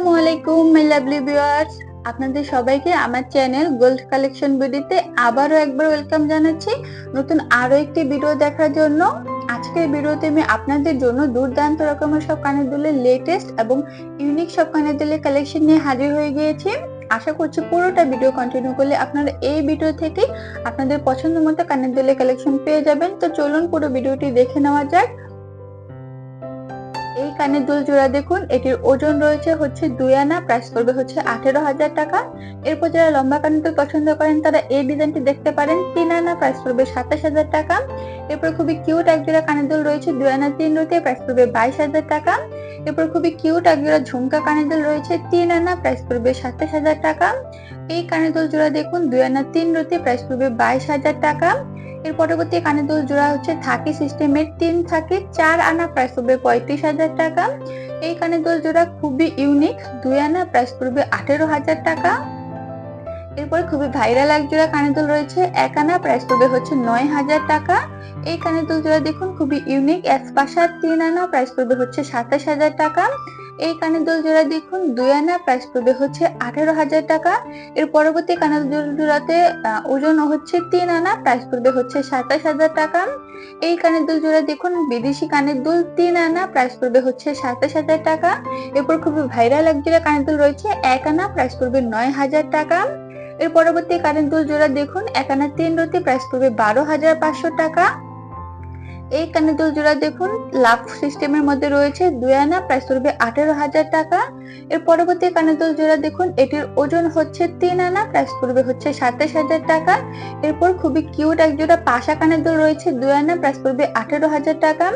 আসসালামু আলাইকুম my lovely viewers আপনাদের সবাইকে আমার চ্যানেল গোল্ড কালেকশন ভিডিওতে আবারও একবার ওয়েলকাম জানাচ্ছি। নতুন আরও একটি ভিডিও দেখার জন্য। আজকের ভিডিওতে আমি আপনাদের জন্য দুর্দান্ত রকমের সব কানের দুলের লেটেস্ট এবং ইউনিক সব কানের দুলের কালেকশন নিয়ে হাজির হয়ে গিয়েছি। আশা করছি পুরোটা ভিডিও কন্টিনিউ করলে আপনারা এই ভিডিও থেকে আপনাদের পছন্দ মতো কানের দুলের কালেকশন পেয়ে যাবেন। তো চলুন পুরো ভিডিওটি দেখে নেওয়া যাক। এই কানের দুল জোড়া দেখুন, এটির ওজন রয়েছে হচ্ছে দুই আনা প্রাইস করবে হচ্ছে আঠেরো হাজার টাকা। এরপর যারা লম্বা কানের দুল পছন্দ করেন, তারা এই ডিজাইনটি দেখতে পারেন, তিন আনা প্রাইস করবে সাতাশ হাজার টাকা। এরপর খুবই কিউট এক জোড়া কানের দুল রয়েছে, দুই আনা, তিন রুতে প্রাইস করবে বাইশ হাজার টাকা। এরপর খুবই কিউট এক জোড়া ঝুমকা কানের দুল রয়েছে, তিন আনা প্রাইস করবে সাতাশ হাজার টাকা। এই কানের দুল জোড়া দেখুন, দুই আনা, তিন রুতে প্রাইস করবে বাইশ হাজার টাকা। এর পরবর্তী কানের দুল জোড়া হচ্ছে থাকি সিস্টেমের তিন থাকে চার আনা প্রাইস পড়বে পঁয়ত্রিশ হাজার টাকা। এই কানের দুল জোড়া খুবই ইউনিক দুই আনা প্রাইস পড়বে আঠেরো হাজার টাকা। এরপরে খুবই ভাইরাল এক জোড়া কানের দুল রয়েছে, এক আনা প্রাইস পড়বে হচ্ছে নয় হাজার টাকা। এই কানের দুল জোড়া দেখুন, খুবই ইউনিক এসপাশার তিন আনা প্রাইস পড়বে হচ্ছে সাতাশ হাজার টাকা। এই কানের দুল জোড়া দেখুন, দুই আনা প্রাইস পড়বে হচ্ছে আঠেরো হাজার টাকা। এর পরবর্তী কানের দুল জোড়াতে ওজন হচ্ছে তিন আনা প্রাইস পড়বে হচ্ছে সাতাশ হাজার টাকা। এই কানের দুল জোড়া দেখুন, বিদেশি কানের দুল তিন আনা প্রাইস পড়বে হচ্ছে সাতাশ হাজার টাকা। এরপর খুবই ভাইরাল এক জোড়া কানের দুল রয়েছে, এক আনা প্রাইস পড়বে নয় হাজার টাকা। এর পরবর্তী কানের দুল জোড়া দেখুন, এক আনা তিন রতি প্রাইস পড়বে বারো হাজার পাঁচশো টাকা। এই কানের দুল জোড়া দেখুন, লাভ সিস্টেমের মধ্যে রয়েছে দুই আনা, প্রাইস পড়বে আঠেরো হাজার টাকা। এর পরবর্তী কানের দুল জোড়া দেখুন, এটির ওজন হচ্ছে তিন আনা, প্রাইস পড়বে হচ্ছে সাতাশ হাজার টাকা। এরপর খুবই কিউট এক জোড়া পাশা কানের দুল রয়েছে, দুই আনা, প্রাইস পড়বে আঠেরো হাজার টাকা।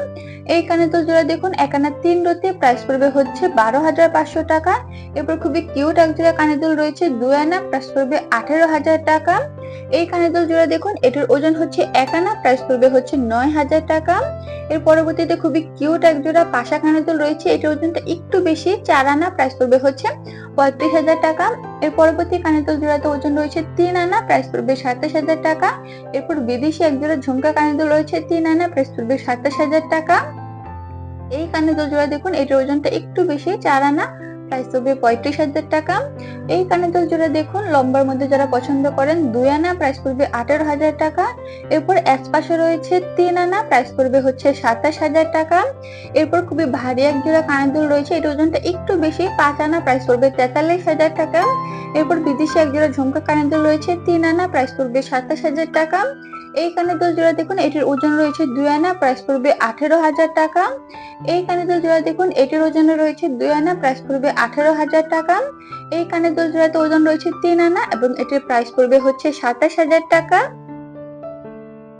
এই কানের দুল জোড়া দেখুন, এক আনা তিন রতি, প্রাইস পড়বে হচ্ছে বারো হাজার পাঁচশো টাকা। এরপর খুবই কিউট এক জোড়া কানের দুল রয়েছে, দুই আনা, প্রাইস পড়বে আঠেরো হাজার টাকা। এই কানের দুল জোড়া দেখুন, এটির ওজন হচ্ছে এক আনা প্রাইস পড়বে হচ্ছে নয় হাজার টাকা। এর পরবর্তীতে খুবই কিউট এক জোড়া পাশা কানের দুল রয়েছে, এটির ওজনটা একটু বেশি চার আনা প্রাইস পড়বে হচ্ছে পঁয়ত্রিশ হাজার টাকা। এর পরবর্তী কানের দুল জোড়াতে ওজন রয়েছে তিন আনা প্রাইস পড়বে সাতাশ হাজার টাকা। এরপর বিদেশি এক জোড়া ঝুমকা কানের দুল রয়েছে তিন আনা প্রাইস পড়বে সাতাশ হাজার টাকা। এই কানের দুল জোড়া দেখুন, এটির ওজনটা একটু বেশি চার আনা প্রাইস পড়বে পঁয়ত্রিশ হাজার টাকা। এই কানের দুল জোড়া দেখুন, লম্বার মধ্যে যারা পছন্দ করেন, দুই আনা প্রাইস পড়বে আঠেরো হাজার টাকা। এরপর এক পাশে রয়েছে তিন আনা, প্রাইস পড়বে হচ্ছে সাতাশ হাজার টাকা। এরপর খুবই ভারী এক জোড়া কানের দুল রয়েছে এর ওজনটা একটু বেশি, পাঁচ আনা প্রাইস পড়বে তেতাল্লিশ হাজার টাকা। এরপর বিদেশি এক জোড়া ঝুমকা কানের দুল রয়েছে, তিন আনা প্রাইস পড়বে সাতাশ হাজার টাকা। এই কানের দুল জোড়া দেখুন, এটির ওজন রয়েছে দুই আনা, প্রাইস পড়বে আঠেরো হাজার টাকা। এই কানের দুল জোড়া দেখুন, এটির ওজন রয়েছে দুই আনা, প্রাইস পড়বে আঠেরো হাজার টাকা। এই কানের দুল জোড়াতে ওজন রয়েছে তিন আনা এবং এটির প্রাইস পড়বে হচ্ছে সাতাশ হাজার টাকা।